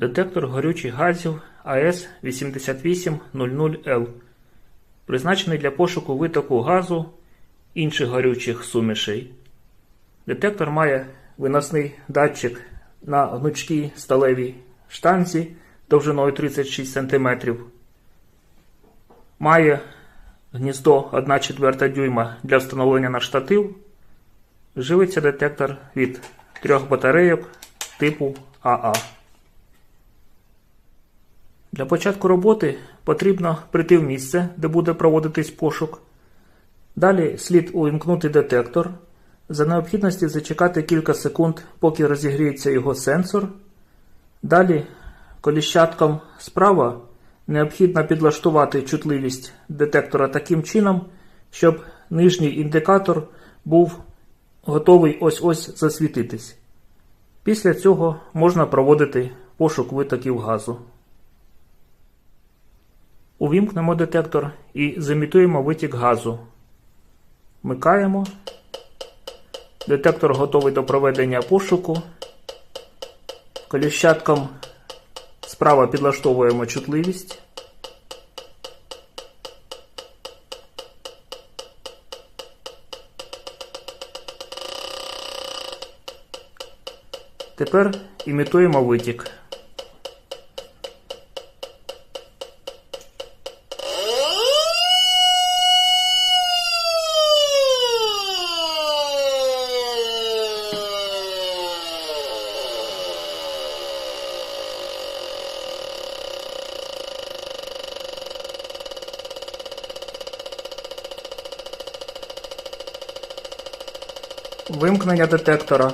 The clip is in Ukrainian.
Детектор горючих газів АС-8800Л призначений для пошуку витоку газу інших горючих сумішей. Детектор має виносний датчик на гнучкій сталевій штанці довжиною 36 см. Має гніздо 1 четверта дюйма для встановлення на штатив. Живиться детектор від трьох батарейок типу АА. Для початку роботи потрібно прийти в місце, де буде проводитись пошук. Далі слід увімкнути детектор. За необхідності зачекати кілька секунд, поки розігріється його сенсор. Далі коліщатком справа необхідно підлаштувати чутливість детектора таким чином, щоб нижній індикатор був готовий ось-ось засвітитись. Після цього можна проводити пошук витоків газу. Увімкнемо детектор і замітуємо витік газу. Вмикаємо. Детектор готовий до проведення пошуку. Коліщатком справа підлаштовуємо чутливість. Тепер імітуємо витік. Вимкнення детектора.